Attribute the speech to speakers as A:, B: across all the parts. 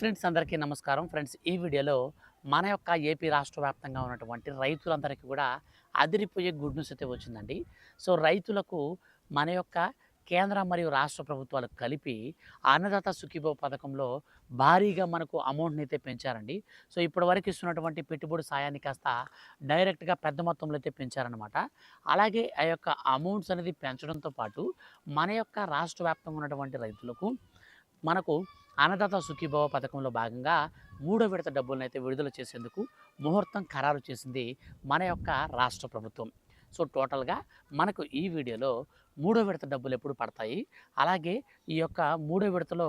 A: Friends అందరికీ నమస్కారం. Friends ఈ వీడియోలో మన యొక్క ఏపీ రాష్ట్ర వ్యాప్తంగా ఉన్నటువంటి రైతులందరికీ కూడా అదిరిపోయే గుడ్ న్యూస్ అయితే వచ్చిందండి. సో రైతులకు మన యొక్క కేంద్ర మరియు రాష్ట్ర ప్రభుత్వాలు కలిపి అన్నదాత సుఖీభవ పథకంలో భారీగా మనకు అమౌంట్ని అయితే పెంచారండి. సో ఇప్పటి వరకు ఇస్తున్నటువంటి పెట్టుబడి సాయాన్ని కాస్త డైరెక్ట్గా పెద్ద మొత్తంలో అయితే పెంచారనమాట అలాగే ఆ యొక్క అమౌంట్స్ అనేది పెంచడంతో పాటు మన యొక్క రాష్ట్ర వ్యాప్తంగా ఉన్నటువంటి రైతులకు మనకు అన్నదాత సుఖీభవ పథకంలో భాగంగా మూడో విడత డబ్బులను అయితే విడుదల చేసేందుకు ముహూర్తం ఖరారు చేసింది మన యొక్క రాష్ట్ర ప్రభుత్వం. సో టోటల్గా మనకు ఈ వీడియోలో మూడో విడత డబ్బులు ఎప్పుడు పడతాయి? అలాగే ఈ యొక్క మూడో విడతలో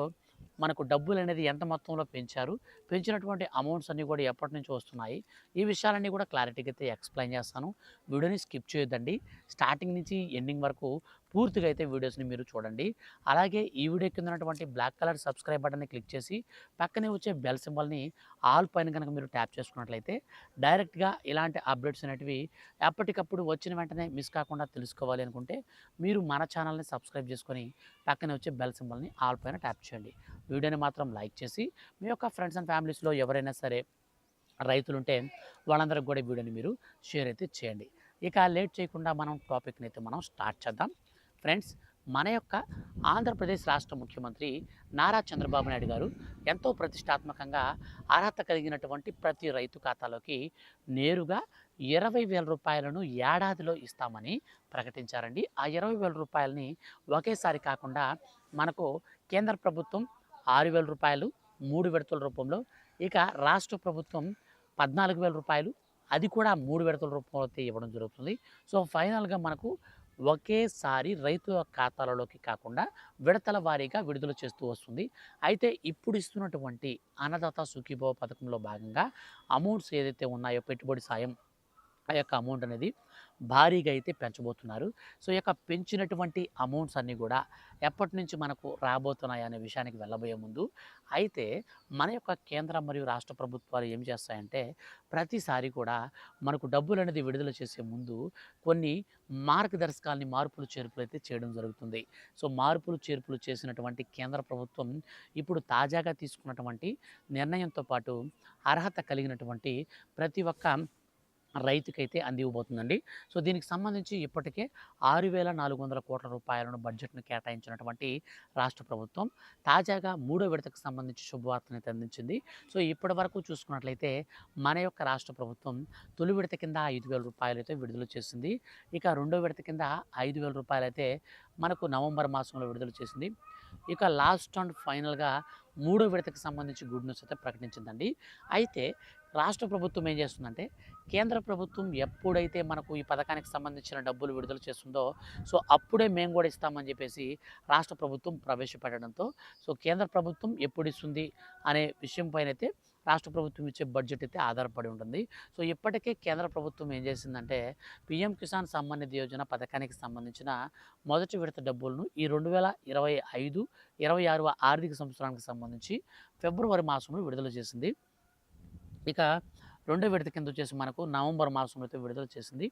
A: మనకు డబ్బులు అనేది ఎంత మొత్తంలో పెంచారు? పెంచినటువంటి అమౌంట్స్ అన్నీ కూడా ఎప్పటి నుంచి వస్తున్నాయి. ఈ విషయాలన్నీ కూడా క్లారిటీగా అయితే ఎక్స్ప్లెయిన్ చేస్తాను. వీడియోని స్కిప్ చేయొద్దండి. స్టార్టింగ్ నుంచి ఎండింగ్ వరకు పూర్తిగా అయితే వీడియోస్ని మీరు చూడండి. అలాగే ఈ వీడియో కింద ఉన్నటువంటి బ్లాక్ కలర్ సబ్స్క్రైబ్ బటన్ని క్లిక్ చేసి పక్కనే వచ్చే బెల్ సింబల్ని ఆల్ పైన కనుక మీరు ట్యాప్ చేసుకున్నట్లయితే డైరెక్ట్గా ఇలాంటి అప్డేట్స్ అనేటివి ఎప్పటికప్పుడు వచ్చిన వెంటనే మిస్ కాకుండా తెలుసుకోవాలి అనుకుంటే మీరు మన ఛానల్ని సబ్స్క్రైబ్ చేసుకొని పక్కనే వచ్చే బెల్ సింబల్ని ఆల్ పైన ట్యాప్ చేయండి. వీడియోని మాత్రం లైక్ చేసి మీ యొక్క ఫ్రెండ్స్ అండ్ ఫ్యామిలీస్లో ఎవరైనా సరే రైతులుంటే వాళ్ళందరికి కూడా వీడియోని మీరు షేర్ అయితే చేయండి. ఇక లేట్ చేయకుండా మనం టాపిక్ని అయితే మనం స్టార్ట్ చేద్దాం. ఫ్రెండ్స్ మన యొక్క ఆంధ్రప్రదేశ్ రాష్ట్ర ముఖ్యమంత్రి నారా చంద్రబాబు నాయుడు గారు ఎంతో ప్రతిష్టాత్మకంగా అర్హత కలిగినటువంటి ప్రతి రైతు ఖాతాలోకి నేరుగా ఇరవై వేల రూపాయలను ఏడాదిలో ఇస్తామని ప్రకటించారండి. ఆ ఇరవై వేల రూపాయలని ఒకేసారి కాకుండా మనకు కేంద్ర ప్రభుత్వం ఆరు వేల రూపాయలు మూడు విడతల రూపంలో ఇక రాష్ట్ర ప్రభుత్వం పద్నాలుగు వేల రూపాయలు అది కూడా మూడు విడతల రూపంలో అయితే ఇవ్వడం జరుగుతుంది. సో ఫైనల్గా మనకు ఒకేసారి రైతుల ఖాతాలలోకి కాకుండా విడతల వారీగా విడుదల చేస్తూ వస్తుంది. అయితే ఇప్పుడు ఇస్తున్నటువంటి అన్నదాత సుఖీభవ పథకంలో భాగంగా అమౌంట్స్ ఏదైతే ఉన్నాయో పెట్టుబడి సాయం ఆ యొక్క అమౌంట్ అనేది భారీగా అయితే పెంచబోతున్నారు. సో ఈ యొక్క పెంచినటువంటి అమౌంట్స్ అన్నీ కూడా ఎప్పటి నుంచి మనకు రాబోతున్నాయి అనే విషయానికి వెళ్ళబోయే ముందు అయితే మన యొక్క కేంద్ర మరియు రాష్ట్ర ప్రభుత్వాలు ఏం చేస్తాయంటే ప్రతిసారి కూడా మనకు డబ్బులు అనేది విడుదల చేసే ముందు కొన్ని మార్గదర్శకాలని మార్పులు చేర్పులు అయితే చేయడం జరుగుతుంది. సో మార్పులు చేర్పులు చేసినటువంటి కేంద్ర ప్రభుత్వం ఇప్పుడు తాజాగా తీసుకున్నటువంటి నిర్ణయంతో పాటు అర్హత కలిగినటువంటి ప్రతి ఒక్క రైతుకైతే అందివ్వబోతుందండి. సో దీనికి సంబంధించి ఇప్పటికే ఆరు వేల నాలుగు వందల కోట్ల రూపాయలను బడ్జెట్ను కేటాయించినటువంటి రాష్ట్ర ప్రభుత్వం తాజాగా మూడో విడతకు సంబంధించి శుభవార్తనైతే అందించింది. సో ఇప్పటి వరకు చూసుకున్నట్లయితే మన యొక్క రాష్ట్ర ప్రభుత్వం తొలి విడత కింద ఐదు వేల రూపాయలు అయితే విడుదల చేసింది. ఇక రెండో విడత కింద ఐదు వేల రూపాయలు అయితే మనకు నవంబర్ మాసంలో విడుదల చేసింది. ఇక లాస్ట్ అండ్ ఫైనల్గా మూడో విడతకు సంబంధించి గుడ్ న్యూస్ అయితే ప్రకటించిందండి. అయితే రాష్ట్ర ప్రభుత్వం ఏం చేస్తుందంటే కేంద్ర ప్రభుత్వం ఎప్పుడైతే మనకు ఈ పథకానికి సంబంధించిన డబ్బులు విడుదల చేస్తుందో సో అప్పుడే మేము కూడా ఇస్తామని చెప్పేసి రాష్ట్ర ప్రభుత్వం ప్రవేశపెట్టడంతో సో కేంద్ర ప్రభుత్వం ఎప్పుడు ఇస్తుంది అనే విషయం పైన అయితే రాష్ట్ర ప్రభుత్వం ఇచ్చే బడ్జెట్ అయితే ఆధారపడి ఉంటుంది. సో ఇప్పటికే కేంద్ర ప్రభుత్వం ఏం చేసిందంటే పిఎం కిసాన్ సమ్మాన్ నిధి యోజన పథకానికి సంబంధించిన మొదటి విడత డబ్బులను ఈ రెండు వేల ఇరవై ఐదు ఇరవై ఆరవ ఆర్థిక సంవత్సరానికి సంబంధించి ఫిబ్రవరి మాసంలో విడుదల చేసింది. ఇక రెండో విడత కింద వచ్చేసి మనకు నవంబర్ మాసంలో అయితే విడుదల చేసింది.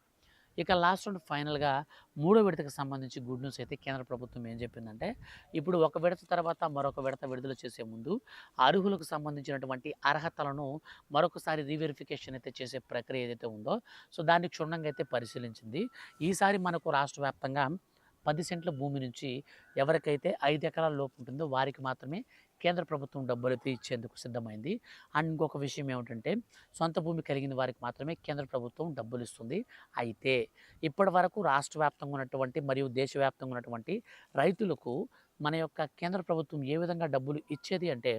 A: ఇక లాస్ట్ అండ్ ఫైనల్గా మూడో విడతకు సంబంధించి గుడ్ న్యూస్ అయితే కేంద్ర ప్రభుత్వం ఏం చెప్పిందంటే ఇప్పుడు ఒక విడత తర్వాత మరొక విడత విడుదల చేసే ముందు అర్హులకు సంబంధించినటువంటి అర్హతలను మరొకసారి రీవెరిఫికేషన్ అయితే చేసే ప్రక్రియ ఏదైతే ఉందో సో దాన్ని క్షుణ్ణంగా అయితే పరిశీలించింది. ఈసారి మనకు రాష్ట్ర వ్యాప్తంగా పది సెంట్ల భూమి నుంచి ఎవరికైతే ఐదు ఎకరాల లోపు ఉంటుందో వారికి మాత్రమే కేంద్ర ప్రభుత్వం డబ్బులు అయితే ఇచ్చేందుకు సిద్ధమైంది. అండ్ ఇంకొక విషయం ఏమిటంటే సొంత భూమి కలిగిన వారికి మాత్రమే కేంద్ర ప్రభుత్వం డబ్బులు ఇస్తుంది. అయితే ఇప్పటి వరకు రాష్ట్ర వ్యాప్తంగా ఉన్నటువంటి మరియు దేశవ్యాప్తంగా ఉన్నటువంటి రైతులకు మన యొక్క కేంద్ర ప్రభుత్వం ఏ విధంగా డబ్బులు ఇచ్చేది అంటే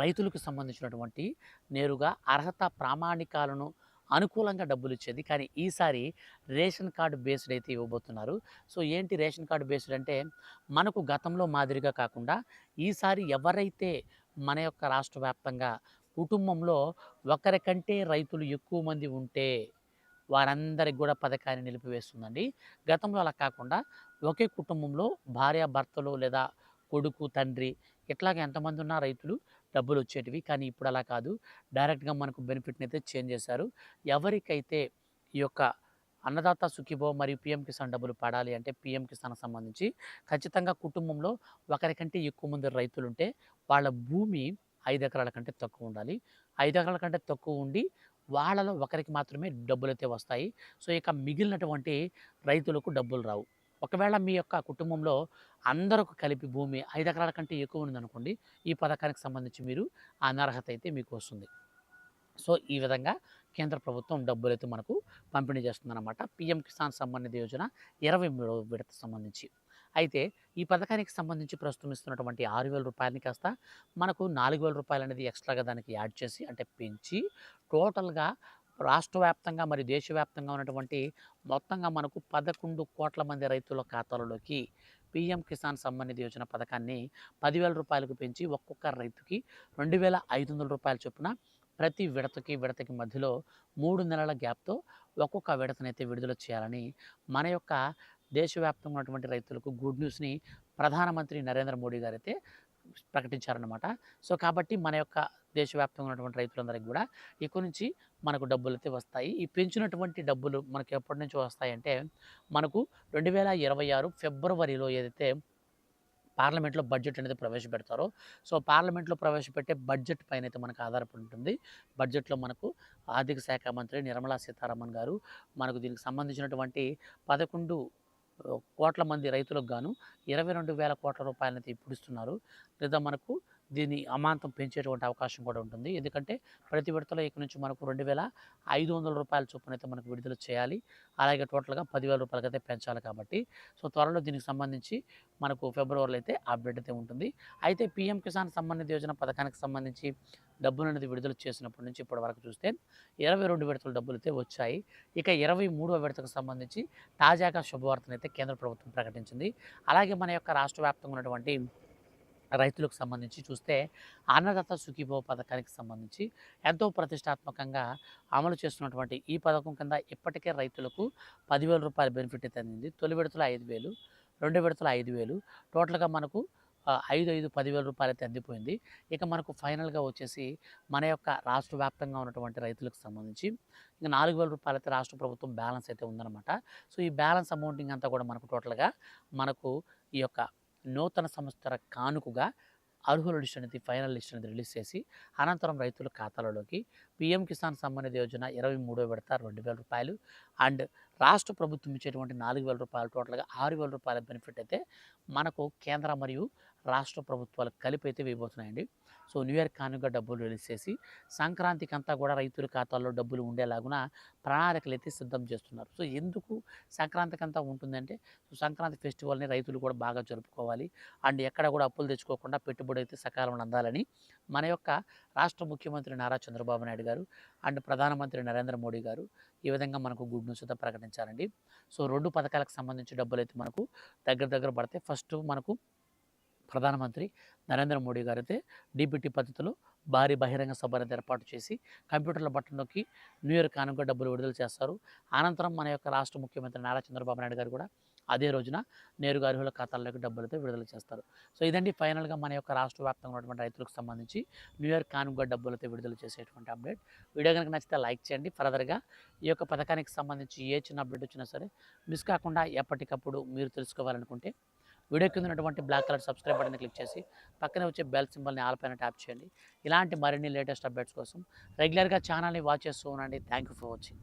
A: రైతులకు సంబంధించినటువంటి నేరుగా అర్హత ప్రామాణికాలను అనుకూలంగా డబ్బులు ఇచ్చేది కానీ ఈసారి రేషన్ కార్డు బేస్డ్ అయితే ఇవ్వబోతున్నారు. సో ఏంటి రేషన్ కార్డు బేస్డ్ అంటే మనకు గతంలో మాదిరిగా కాకుండా ఈసారి ఎవరైతే మన యొక్క రాష్ట్ర వ్యాప్తంగా కుటుంబంలో ఒకరికంటే రైతులు ఎక్కువ మంది ఉంటే వారందరికి కూడా పథకాన్ని నిలిపివేస్తుందండి. గతంలో అలా కాకుండా ఒకే కుటుంబంలో భార్య భర్తలు లేదా కొడుకు తండ్రి ఇట్లాగ ఎంతమంది ఉన్నా రైతులు డబ్బులు వచ్చేటివి కానీ ఇప్పుడు అలా కాదు. డైరెక్ట్గా మనకు బెనిఫిట్ని అయితే చేంజ్ చేశారు. ఎవరికైతే ఈ యొక్క అన్నదాత సుఖీభో మరియు పిఎం కిసాన్ డబ్బులు పడాలి అంటే పిఎం కిసాన్ సంబంధించి ఖచ్చితంగా కుటుంబంలో ఒకరికంటే ఎక్కువ మంది రైతులుంటే వాళ్ళ భూమి ఐదు ఎకరాల కంటే తక్కువ ఉండాలి. ఐదు ఎకరాల కంటే తక్కువ ఉండి వాళ్ళలో ఒకరికి మాత్రమే డబ్బులు అయితే వస్తాయి. సో ఇక మిగిలినటువంటి రైతులకు డబ్బులు రావు. ఒకవేళ మీ యొక్క కుటుంబంలో అందరూ కలిపి భూమి ఐదు ఎకరాల కంటే ఎక్కువ ఉందనుకోండి ఈ పథకానికి సంబంధించి మీరు అనర్హత అయితే మీకు వస్తుంది. సో ఈ విధంగా కేంద్ర ప్రభుత్వం డబ్బులు అయితే మనకు పంపిణీ చేస్తుందన్నమాట. పిఎం కిసాన్ సంబంధిత యోజన ఇరవై మూడవ విడత సంబంధించి. అయితే ఈ పథకానికి సంబంధించి ప్రస్తుతం ఇస్తున్నటువంటి ఆరు వేల రూపాయలని కాస్త మనకు నాలుగు వేల రూపాయలు అనేది ఎక్స్ట్రాగా దానికి యాడ్ చేసి అంటే పెంచి టోటల్గా రాష్ట్ర వ్యాప్తంగా మరియు దేశవ్యాప్తంగా ఉన్నటువంటి మొత్తంగా మనకు పదకొండు కోట్ల మంది రైతుల ఖాతాలలోకి పిఎం కిసాన్ సంబంధిత యోజన పథకాన్ని పదివేల రూపాయలకు పెంచి ఒక్కొక్క రైతుకి రెండు వేల ఐదు వందల రూపాయల చొప్పున ప్రతి విడతకి విడతకి మధ్యలో మూడు నెలల గ్యాప్తో ఒక్కొక్క విడతనైతే విడుదల చేయాలని మన యొక్క దేశవ్యాప్తంగా ఉన్నటువంటి రైతులకు గుడ్ న్యూస్ని ప్రధానమంత్రి నరేంద్ర మోడీ గారు అయితే ప్రకటించారనమాట సో కాబట్టి మన యొక్క దేశవ్యాప్తంగా ఉన్నటువంటి రైతులందరికీ కూడా ఇక్కడి నుంచి మనకు డబ్బులు అయితే వస్తాయి. ఈ పెంచినటువంటి డబ్బులు మనకు ఎప్పటి నుంచి వస్తాయంటే మనకు రెండు వేల ఇరవై ఆరు ఫిబ్రవరిలో ఏదైతే పార్లమెంట్లో బడ్జెట్ అనేది ప్రవేశపెడతారో సో పార్లమెంట్లో ప్రవేశపెట్టే బడ్జెట్ పైన అయితే మనకు ఆధారపడి ఉంటుంది. బడ్జెట్లో మనకు ఆర్థిక శాఖ మంత్రి నిర్మలా సీతారామన్ గారు మనకు దీనికి సంబంధించినటువంటి పదకొండు కోట్ల మంది రైతులకు గాను ఇరవై రెండు వేల కోట్ల రూపాయలనైతే ఇప్పుడు ఇస్తున్నారు లేదా మనకు దీన్ని అమాంతం పెంచేటువంటి అవకాశం కూడా ఉంటుంది. ఎందుకంటే ప్రతి విడతలో ఇక నుంచి మనకు రెండు వేల ఐదు వందల రూపాయల చొప్పున అయితే మనకు విడుదల చేయాలి. అలాగే టోటల్గా పదివేల రూపాయలకి అయితే పెంచాలి కాబట్టి. సో త్వరలో దీనికి సంబంధించి మనకు ఫిబ్రవరిలో అయితే అప్డేట్ అయితే ఉంటుంది. అయితే పిఎం కిసాన్ సంబంధిత యోజన పథకానికి సంబంధించి డబ్బులు అనేది విడుదల చేసినప్పటి నుంచి ఇప్పటి వరకు చూస్తే ఇరవై రెండు విడతల డబ్బులు అయితే వచ్చాయి. ఇక ఇరవై మూడవ విడతకు సంబంధించి తాజాగా శుభవార్తను అయితే కేంద్ర ప్రభుత్వం ప్రకటించింది. అలాగే మన యొక్క రాష్ట్ర వ్యాప్తంగా ఉన్నటువంటి రైతులకు సంబంధించి చూస్తే అన్నదాత సుఖీభవ పథకానికి సంబంధించి ఎంతో ప్రతిష్టాత్మకంగా అమలు చేస్తున్నటువంటి ఈ పథకం కింద ఇప్పటికే రైతులకు పదివేల రూపాయల బెనిఫిట్ అయితే అందింది. తొలి విడతలో ఐదు వేలు రెండు విడతలు ఐదు వేలు టోటల్గా మనకు ఐదు ఐదు పదివేల రూపాయలు అయితే అందిపోయింది. ఇక మనకు ఫైనల్గా వచ్చేసి మన యొక్క రాష్ట్ర వ్యాప్తంగా ఉన్నటువంటి రైతులకు సంబంధించి ఇంకా నాలుగు వేల రూపాయలు అయితే రాష్ట్ర ప్రభుత్వం బ్యాలెన్స్ అయితే ఉందన్నమాట. సో ఈ బ్యాలెన్స్ అమౌంటింగ్ అంతా కూడా మనకు టోటల్గా మనకు ఈ యొక్క నూతన సంస్థల కానుకగా అర్హుల లిస్ట్ అనేది ఫైనల్ లిస్ట్ అనేది రిలీజ్ చేసి అనంతరం రైతుల ఖాతాలలోకి పిఎం కిసాన్ సమ్మాన్ యోజన ఇరవై మూడో విడత రెండు వేల రూపాయలు అండ్ రాష్ట్ర ప్రభుత్వం ఇచ్చేటువంటి నాలుగు వేల రూపాయలు టోటల్గా ఆరు వేల రూపాయల బెనిఫిట్ అయితే మనకు కేంద్ర మరియు రాష్ట్ర ప్రభుత్వాలు కలిపి అయితే వేయబోతున్నాయండి. సో న్యూ ఇయర్ కానుక డబ్బులు రిలీజ్ చేసి సంక్రాంతికి అంతా కూడా రైతుల ఖాతాల్లో డబ్బులు ఉండేలాగున ప్రణాళికలు అయితే సిద్ధం చేస్తున్నారు. సో ఎందుకు సంక్రాంతికి అంతా ఉంటుందంటే సో సంక్రాంతి ఫెస్టివల్ని రైతులు కూడా బాగా జరుపుకోవాలి. అండ్ ఎక్కడ కూడా అప్పులు తెచ్చుకోకుండా పెట్టుబడి అయితే సకాలంలో అందాలని మన యొక్క రాష్ట్ర ముఖ్యమంత్రి నారా చంద్రబాబు నాయుడు గారు అండ్ ప్రధానమంత్రి నరేంద్ర మోడీ గారు ఈ విధంగా మనకు గుడ్ న్యూస్ అయితే ప్రకటించారండి. సో రెండు పథకాలకు సంబంధించి డబ్బులు అయితే మనకు దగ్గర దగ్గర పడితే ఫస్ట్ మనకు ప్రధానమంత్రి నరేంద్ర మోడీ గారు అయితే డీబీటీ పద్ధతిలో భారీ బహిరంగ సభను ఏర్పాటు చేసి కంప్యూటర్ల బట్టంలోకి నొక్కి న్యూ ఇయర్ కానుక డబ్బులు విడుదల చేస్తారు. అనంతరం మన యొక్క రాష్ట్ర ముఖ్యమంత్రి నారా చంద్రబాబు నాయుడు గారు కూడా అదే రోజున నేరుగా అర్హుల ఖాతాల్లోకి డబ్బులతో విడుదల చేస్తారు. సో ఇదండి ఫైనల్గా మన యొక్క రాష్ట్ర వ్యాప్తంగా ఉన్నటువంటి రైతులకు సంబంధించి న్యూ ఇయర్ కానుక డబ్బులతో విడుదల చేసేటువంటి అప్డేట్. వీడియో కనుక నచ్చితే లైక్ చేయండి. ఫర్దర్గా ఈ యొక్క పథకానికి సంబంధించి ఏ చిన్న అప్డేట్ వచ్చినా సరే మిస్ కాకుండా ఎప్పటికప్పుడు మీరు తెలుసుకోవాలనుకుంటే వీడియో కింద ఉన్నటువంటి black colour subscribe button click చేసి పక్కనే వచ్చే బెల్ సింబల్ని ఆల్ పైన ట్యాప్ చేయండి. ఇలాంటి మరిన్ని లేటెస్ట్ అప్డేట్స్ కోసం రెగ్యులర్గా ఛానల్ని వాచ్ చేస్తూ ఉండండి. Thank you for watching